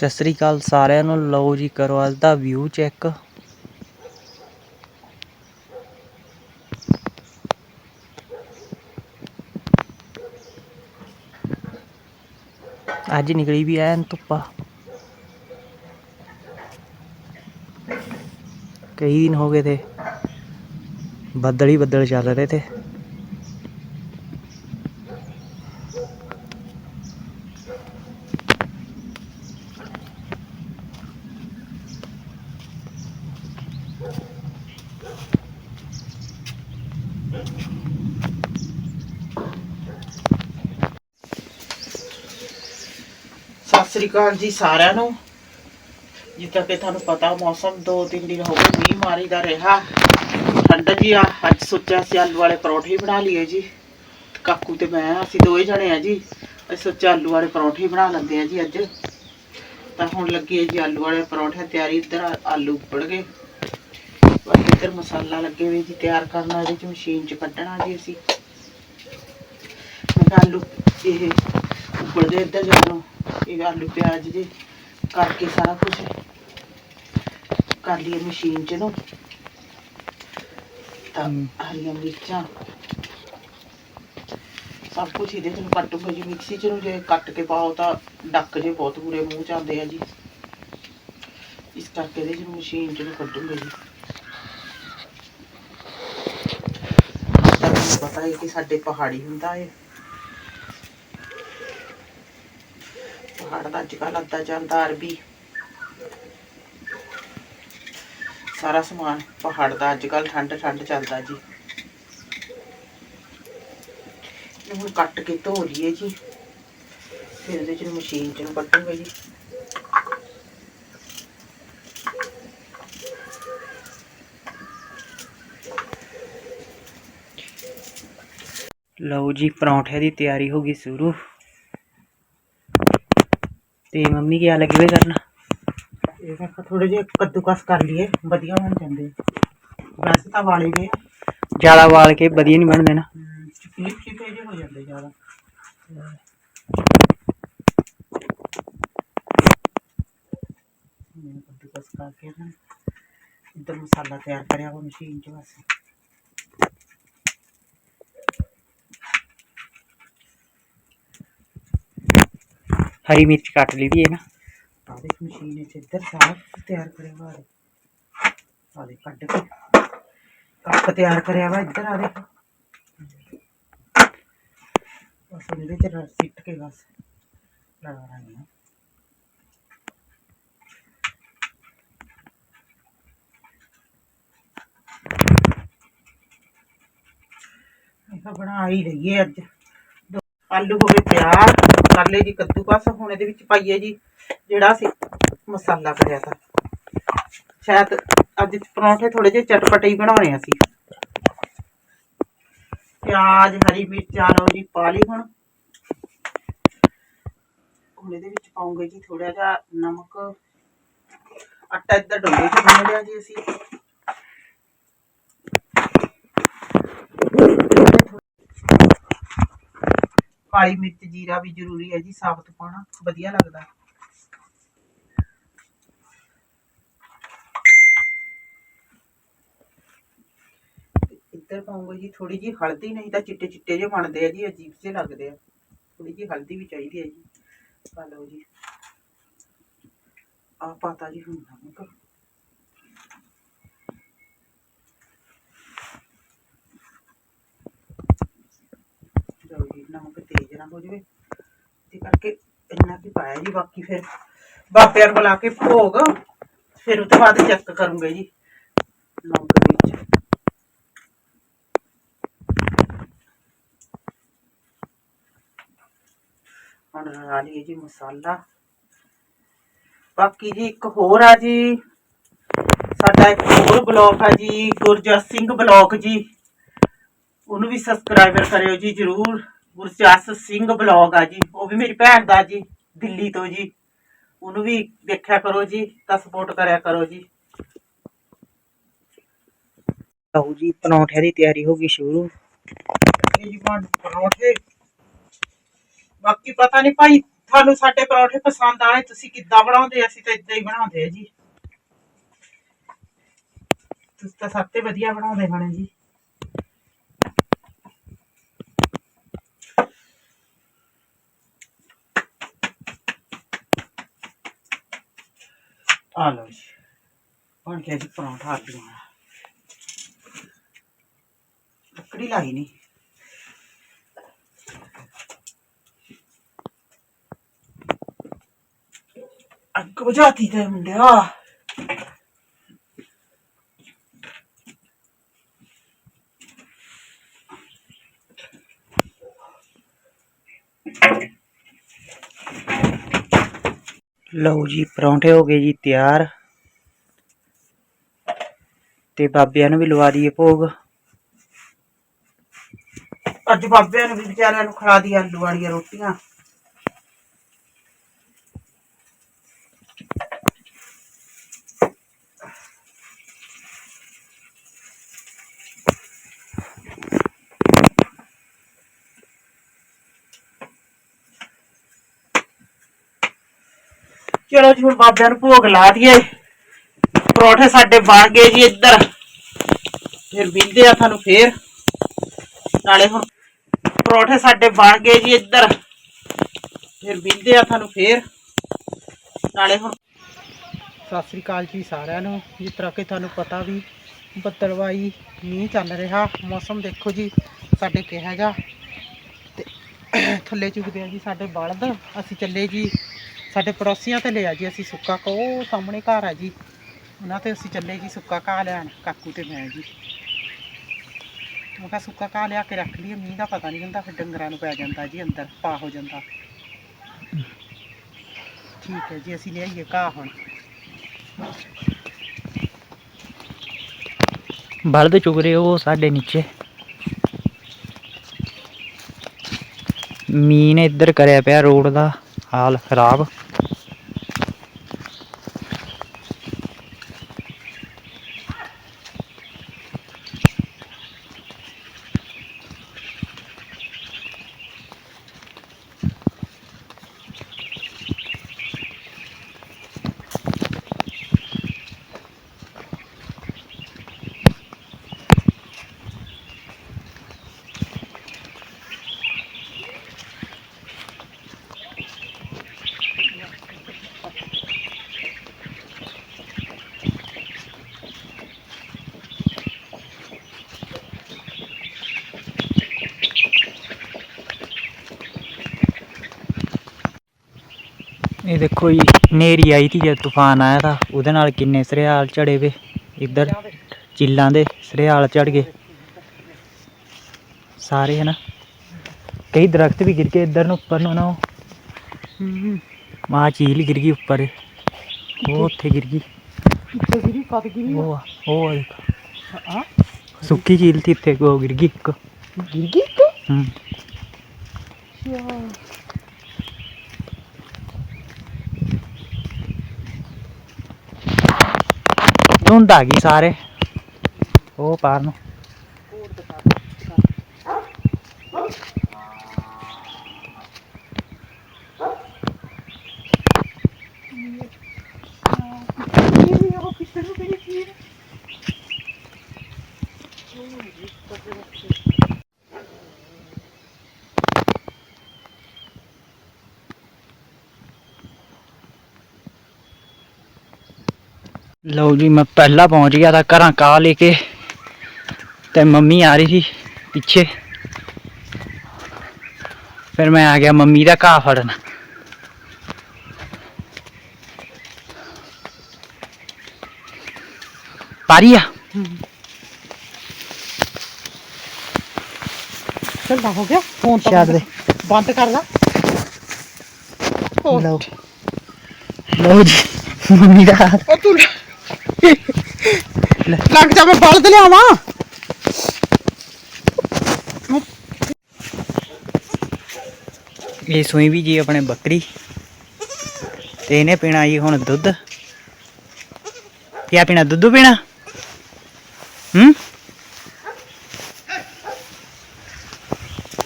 ਸਤਿ ਸ੍ਰੀ ਅਕਾਲ ਸਾਰਿਆਂ ਨੂੰ। ਲਓ ਜੀ, ਕਰੋ ਅੱਜ ਦਾ ਵਿਊ ਚੈੱਕ ਅੱਜ ਨਿਕਲੀ ਵੀ ਐਨ ਧੁੱਪਾ। ਕਈ ਦਿਨ ਹੋ ਗਏ ਤੇ ਬੱਦਲ ਹੀ ਬੱਦਲ ਚੱਲ ਰਹੇ ਤੇ। ਸ੍ਰੀ ਅਕਾਲ ਜੀ ਸਾਰਿਆਂ ਨੂੰ। ਜਿੱਦਾਂ ਕਿ ਤੁਹਾਨੂੰ ਪਤਾ ਮੌਸਮ 2-3 ਦਿਨ ਹੋ ਗਏ ਮੀਂਹ ਮਾਰੀ ਦਾ ਰਿਹਾ। ਠੰਡ ਜੀ ਆ, ਅੱਜ ਸੋਚਿਆ ਸੀ ਆਲੂ ਵਾਲੇ ਪਰੌਂਠੇ ਹੀ ਬਣਾ ਲਈਏ ਜੀ। ਕਾਕੂ ਤੇ ਮੈਂ, ਅਸੀਂ ਦੋਵੇਂ ਜਣੇ ਆ ਜੀ। ਅਸੀਂ ਸੋਚਿਆ ਆਲੂ ਵਾਲੇ ਪਰੌਂਠੇ ਹੀ ਬਣਾ ਲੈਂਦੇ ਆ ਜੀ ਅੱਜ। ਤਾਂ ਹੁਣ ਲੱਗੀ ਹੈ ਜੀ ਆਲੂ ਵਾਲੇ ਪਰੌਂਠੇ ਤਿਆਰੀ, ਇੱਧਰ ਆਲੂ ਉਬਲ ਗਏ। ਬਸ ਇੱਧਰ ਮਸਾਲਾ ਲੱਗੇ ਹੋਏ ਜੀ ਤਿਆਰ ਕਰਨਾ ਇਹਦੇ ਚ, ਮਸ਼ੀਨ ਚ ਕੱਢਣਾ ਜੀ ਅਸੀਂ। ਮੈਂ ਕਿਹਾ ਆਲੂ ਇਹ ਉੱਪਰ ਦੇ ਇੱਧਰ ਜਦੋਂ ਇਹ ਆਲੂ ਪਿਆਜ਼ ਜੀ ਕਰਕੇ ਸਾਰਾ ਕੁਝ ਕਰ ਲਈਏ ਮਸ਼ੀਨ 'ਚ ਨੂੰ ਤਾਂ ਹਮ। ਹਰੀਆਂ ਮਿਰਚਾਂ। ਸਭ ਕੁਝ ਇਹਦੇ 'ਚ ਨੂੰ ਕੱਟੂਗਾ ਜੀ ਮਿਕਸੀ 'ਚ ਨੂੰ ਜੇ ਕੱਟ ਕੇ ਪਾਓ ਤਾਂ ਡੱਕ ਜੇ ਬਹੁਤ ਬੁਰੇ ਮੂੰਹ 'ਚ ਆਉਂਦੇ ਆ ਜੀ। ਇਸ ਕਰਕੇ ਇਹਦੇ 'ਚ ਨੂੰ ਮਸ਼ੀਨ 'ਚ ਨੂੰ ਕੱਢੂਗਾ ਜੀ। ਤਾਂ ਤੁਹਾਨੂੰ ਪਤਾ ਹੈ ਕਿ ਸਾਡੇ ਪਹਾੜੀ ਹੁੰਦਾ ਹੈ ਪਹਾੜ ਦਾ ਅੱਜ ਕੱਲ੍ਹ ਅੱਧਾ ਜਾਂਦਾ ਅਰਬੀ। ਸਾਰਾ ਸਮਾਨ ਪਹਾੜ ਦਾ ਅੱਜ ਕੱਲ੍ਹ ਠੰਡ ਠੰਡ ਚੱਲਦਾ ਜੀ। ਹੁਣ ਕੱਟ ਕੇ ਧੋ ਲਈਏ ਜੀ। ਫਿਰ ਇਹਦੇ ਚ ਮਸ਼ੀਨ ਚ ਨੂੰ ਕੱਟੂਗਾ ਜੀ। ਲਓ ਜੀ ਪਰੌਂਠੇ ਦੀ ਤਿਆਰੀ ਹੋ ਗਈ ਸ਼ੁਰੂ। ਤੇ ਮੰਮੀ ਕੀ ਲੱਗੀ ਵੇ ਕਰਨਾ ਇਹ ਫਿਰ ਥੋੜੇ ਜਿਹੇ ਕੱਦੂਕਸ ਕਰ ਲਈਏ ਵਧੀਆ ਬਣ ਜਾਂਦੇ ਵੈਸੇ ਤਾਂ ਵਾਲੇ ਗਏ ਜ਼ਿਆਦਾ ਵਾਲ ਕੇ ਵਧੀਆ ਨਹੀਂ ਬਣਦੇ ਨਾ ਚਿਪਲੀ ਚਿਪੇ ਜਿਹੇ ਹੋ ਜਾਂਦੇ ਜ਼ਿਆਦਾ। ਮੈਂ ਕੱਦੂਕਸ ਕਰਕੇ ਨਾ ਇੱਧਰ ਮਸਾਲਾ ਤਿਆਰ ਕਰਿਆ ਵਾ ਮਸ਼ੀਨ 'ਚ ਬਸ। ਹਰੀ ਮਿਰਚ ਕੱਟ ਲਈ ਦੀ ਹੈ ਨਾ ਆਦੇ ਮਸ਼ੀਨ ਵਿੱਚ ਇੱਧਰ ਸਾਰਾ ਕੁਛ ਤਿਆਰ ਕਰਿਆ ਵਾ ਆਦੇ ਕੱਢ ਕੇ ਕੱਪ ਤਿਆਰ ਕਰਿਆ ਵਾ ਇੱਧਰ ਆਦੇ ਬਸ ਇਹਦੇ ਚ ਰਸ ਸਿੱਟ ਕੇ ਬਸ ਲਗਾ ਰਹੀ ਹਾਂ ਇਹ ਤਾਂ ਬਣਾ ਹੀ ਲਈਏ ਅੱਜ ਦੋ- ਆਲੂ ਹੋ ਗਏ ਤਿਆਰ ਕਰ ਲਏ ਜੀ, ਕੱਦੂਕਸ, ਹੁਣ ਇਹਦੇ ਵਿੱਚ ਪਾਈਏ ਜੀ ਜਿਹੜਾ ਅਸੀਂ ਮਸਾਲਾ ਕਰਿਆ ਤਾ। ਸ਼ਾਇਦ ਅੱਜ ਪਰੌਂਠੇ ਥੋੜੇ ਜਿਹੇ ਚਟਪਟੇ ਹੀ ਬਣਾਉਣੇ ਅਸੀਂ। ਪਿਆਜ਼, ਹਰੀ ਮਿਰਚ ਲਓ ਜੀ, ਪਾ ਲਈ ਹੁਣ। ਹੁਣ ਇਹਦੇ ਵਿੱਚ ਪਾਉਂਗੇ ਜੀ ਥੋੜਾ ਜਿਹਾ ਨਮਕ। ਆਟਾ ਇੱਧਰ ਡੋਲੇ ਚ ਗੁੰਨ ਲਿਆ ਜੀ ਅਸੀਂ। ਕਾਲੀ ਮਿਰਚ, ਜੀਰਾ ਵੀ ਜ਼ਰੂਰੀ ਹੈ ਜੀ, ਸਾਬਤ ਪਾਉਣਾ, ਵਧੀਆ ਲੱਗਦਾ। ਇੱਧਰ ਪਾਉਂਗੇ ਜੀ ਥੋੜੀ ਜੀ ਹਲਦੀ, ਨਹੀਂ ਤਾਂ ਚਿੱਟੇ ਚਿੱਟੇ ਜਿਹੇ ਬਣਦੇ ਆ ਜੀ, ਅਜੀਬ ਜਿਹੇ ਲੱਗਦੇ ਆ। ਥੋੜੀ ਜੀ ਹਲਦੀ ਵੀ ਚਾਹੀਦੀ ਹੈ ਜੀ। ਪਾ ਲਓ ਜੀ। ਆ ਪਾਤਾ ਜੀ ਹੁਣ ਨਮਕ ਲਓ ਜੀ ਨਮਕ ਤੇਜ਼ ਨਾ ਹੋ ਜਾਵੇ। ਤੇ ਕਰਕੇ ਇੰਨਾ ਕੀ ਪਾਇਆ ਜੀ, ਬਾਕੀ ਫਿਰ ਬਾਪਿਆਂ ਨੂੰ ਬੁਲਾ ਕੇ ਭੋਗ, ਫਿਰ ਉਹ ਤੋਂ ਬਾਅਦ ਚੈੱਕ ਕਰੂੰਗੇ ਜੀ ਨਮਕ ਵਿੱਚ। ਹੁਣ ਲਾ ਲਈਏ ਜੀ ਮਸਾਲਾ। ਬਾਕੀ ਜੀ ਇੱਕ ਹੋਰ ਆ ਜੀ, ਸਾਡਾ ਇੱਕ ਹੋਰ ਬਲੌਗ ਆ ਜੀ, ਗੁਰਜਸ ਸਿੰਘ ਬਲੌਗ ਜੀ। ਉਹਨੂੰ ਵੀ ਸਬਸਕ੍ਰਾਈਬਰ ਕਰਿਓ ਜੀ ਜਰੂਰ। ਗੁਰਜਸ ਸਿੰਘ ਬਲੌਗ ਆ ਜੀ ਉਹ ਵੀ ਮੇਰੀ ਭੈਣ ਦਾ ਜੀ ਦਿੱਲੀ ਤੋਂ ਜੀ। ਉਹਨੂੰ ਵੀ ਦੇਖਿਆ ਕਰੋ ਜੀ ਤਾਂ ਸਪੋਰਟ ਕਰਿਆ ਕਰੋ ਜੀ। ਲਓ ਜੀ ਪਰੌਂਠੇ ਦੀ ਤਿਆਰੀ ਹੋ ਗਈ ਸ਼ੁਰੂ। ਇਹ ਜੀ ਬਣ ਪਰੌਂਠੇ। ਬਾਕੀ ਪਤਾ ਨਹੀਂ ਭਾਈ ਤੁਹਾਨੂੰ ਸਾਡੇ ਪਰੌਠੇ ਪਸੰਦ ਆਏ ਤੁਸੀਂ ਕਿੱਦਾਂ ਬਣਾਉਂਦੇ? ਅਸੀਂ ਤਾਂ ਇਦਾਂ ਹੀ ਬਣਾਉਂਦੇ ਆ ਜੀ। ਤੁਸੀਂ ਤਾਂ ਸਭ ਤੋਂ ਵਧੀਆ ਬਣਾਉਂਦੇ ਹੋਣੇ ਜੀ ਆ ਲਓ ਜੀ ਬਣ ਗਿਆ ਜੀ ਪਰੌਂਠਾ ਆਲੂਆਂ ਦਾ ਲੱਕੜੀ ਲਾਈ ਨਹੀਂ ਅੱਗ ਬੁਝਾਤੀ ਤੇ ਮੁੰਡਿਆ। ਲਓ ਜੀ, ਪਰੌਂਠੇ ਹੋ ਗਏ ਜੀ ਤਿਆਰ। ਤੇ ਬਾਬਿਆਂ ਨੂੰ ਵੀ ਲਵਾ ਦਈਏ ਭੋਗ। ਅੱਜ ਬਾਬਿਆਂ ਨੂੰ ਵੀ ਵਿਚਾਰਿਆਂ ਨੂੰ ਖਿਲਾ ਦੀ ਆਲੂ ਵਾਲੀਆਂ ਰੋਟੀਆਂ। ਚਲੋ ਜੀ, ਹੁਣ ਬਾਬਿਆਂ ਨੂੰ ਭੋਗ ਲਾ ਦਈਏ। ਪਰੌਠੇ ਸਾਡੇ ਬਣ ਗਏ ਜੀ ਇੱਧਰ। ਫਿਰ ਬਿੰਦੇ ਆ ਤੁਹਾਨੂੰ ਫੇਰ। ਨਾਲੇ ਹੁਣ ਪਰੌਠੇ ਸਾਡੇ ਬਣ ਗਏ ਜੀ ਇੱਧਰ। ਫਿਰ ਬਿੰਦੇ ਆ ਤੁਹਾਨੂੰ ਫੇਰ। ਨਾਲੇ ਹੁਣ ਸਤਿ ਸ੍ਰੀ ਅਕਾਲ ਜੀ ਸਾਰਿਆਂ ਨੂੰ। ਜਿਸ ਤਰ੍ਹਾਂ ਕਿ ਤੁਹਾਨੂੰ ਪਤਾ ਵੀ ਬੱਦਲਵਾਈ ਮੀਂਹ ਚੱਲ ਰਿਹਾ। ਮੌਸਮ ਦੇਖੋ ਜੀ, ਸਾਡੇ ਕਿਹਾ ਜਾ ਤੇ ਥੱਲੇ ਚੁਗਦੇ ਆ ਜੀ ਸਾਡੇ ਬਲਦ। ਅਸੀਂ ਚੱਲੇ ਜੀ, ਸਾਡੇ ਪੜੋਸੀਆਂ ਤੇ ਲਿਆ ਜੀ ਅਸੀਂ ਸੁੱਕਾ। ਕੋ ਸਾਹਮਣੇ ਘਰ ਆ ਜੀ। ਉਹਨਾਂ ਤੇ ਅਸੀਂ ਚੱਲੇ ਜੀ, ਸੁੱਕਾ ਘਾਹ ਲੈਣ, ਕਾਕੂ ਤੇ ਮੈਂ ਜੀ। ਮੈਂ ਕਿਹਾ ਸੁੱਕਾ ਘਾਹ ਲਿਆ ਕੇ ਰੱਖ ਲਈਏ, ਮੀਂਹ ਦਾ ਪਤਾ ਨਹੀਂ ਹੁੰਦਾ, ਫਿਰ ਡੰਗਰਾਂ ਨੂੰ ਪੈ ਜਾਂਦਾ ਜੀ ਅੰਦਰ, ਪਾ ਹੋ ਜਾਂਦਾ। ਠੀਕ ਹੈ ਜੀ, ਅਸੀਂ ਲਿਆਈਏ ਘਾਹ ਹੁਣ। ਬਲਦ ਚੁਗ ਰਹੇ ਉਹ ਸਾਡੇ ਨੀਚੇ। ਮੀਂਹ ਨੇ ਇੱਧਰ ਕਰਿਆ ਪਿਆ ਰੋਡ ਦਾ ਹਾਲ ਖਰਾਬ। ਇਹ ਦੇਖੋ ਜੀ ਨੇਰੀ ਆਈ ਤੀ ਜਦ ਤੂਫਾਨ ਆਇਆ ਤਾਂ ਉਹਦੇ ਨਾਲ ਕਿੰਨੇ ਸਰਿਆਲ ਝੜੇ ਵੇ ਇੱਧਰ ਚਿੱਲਾਂ ਦੇ ਸਰਿਆਲ ਝੜ ਗਏ। ਸਾਰੇ ਹੈ ਨਾ ਕਈ ਦਰਖਤ ਵੀ ਗਿਰ ਗਏ ਇੱਧਰ ਨੂੰ ਉੱਪਰ ਨੂੰ ਨਾ ਮਾਂ ਝੀਲ ਗਿਰ ਗਈ ਉੱਪਰ ਉਹ ਉੱਥੇ ਗਿਰ ਗਈ। ਕਦ ਉਹ। ਉਹ ਦੇਖ। ਆ? ਸੁੱਕੀ ਝੀਲ ਤੀ ਇੱਥੇ ਉਹ ਗਿਰ ਗਈ ਇੱਕ। ਗਿਰ ਗਈ ਤੂੰ ਹੂੰ। ਧੁੰਦ ਆ ਗਈ ਸਾਰੇ। ਉਹ ਪਾਰ ਨੂੰ। ਲਓ ਜੀ ਮੈਂ ਪਹਿਲਾਂ ਪਹੁੰਚ ਗਿਆ ਤਾਂ ਘਰਾਂ ਕਾ ਲੈ ਕੇ ਤੇ ਮੰਮੀ ਆ ਰਹੀ ਸੀ ਪਿੱਛੇ। ਫਿਰ ਮੈਂ ਆ ਗਿਆ ਮੰਮੀ ਦਾ ਘਾਹ ਫੜਨ। ਪਾਰੀ ਆ? ਚੱਲ ਹੋ ਗਿਆ ਫੋਨ ਤਾਂ ਛੱਡ ਦੇ। ਬੰਦ ਕਰ ਲਾ। ਉਹ ਲਓ ਲਓ ਜੀ ਮੰਮੀ ਦਾ ਹਾਲ। ਉਹ ਤੂੰ ਲੱਗ ਜਾ ਮੈਂ ਬਲਦ ਲਿਆਵਾਂ। ਇਹ ਸੂਈ ਵੀ ਜੀ ਆਪਣੇ ਬੱਕਰੀ। ਤੇ ਇਹਨੇ ਪੀਣਾ ਜੀ ਹੁਣ ਦੁੱਧ। ਕਿਆ ਪੀਣਾ, ਦੁੱਧ ਪੀਣਾ? ਹੂੰ?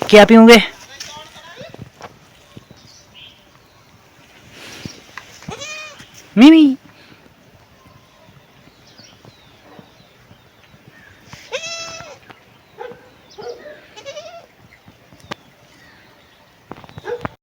ਕਿਆ ਪੀਓਗੇ?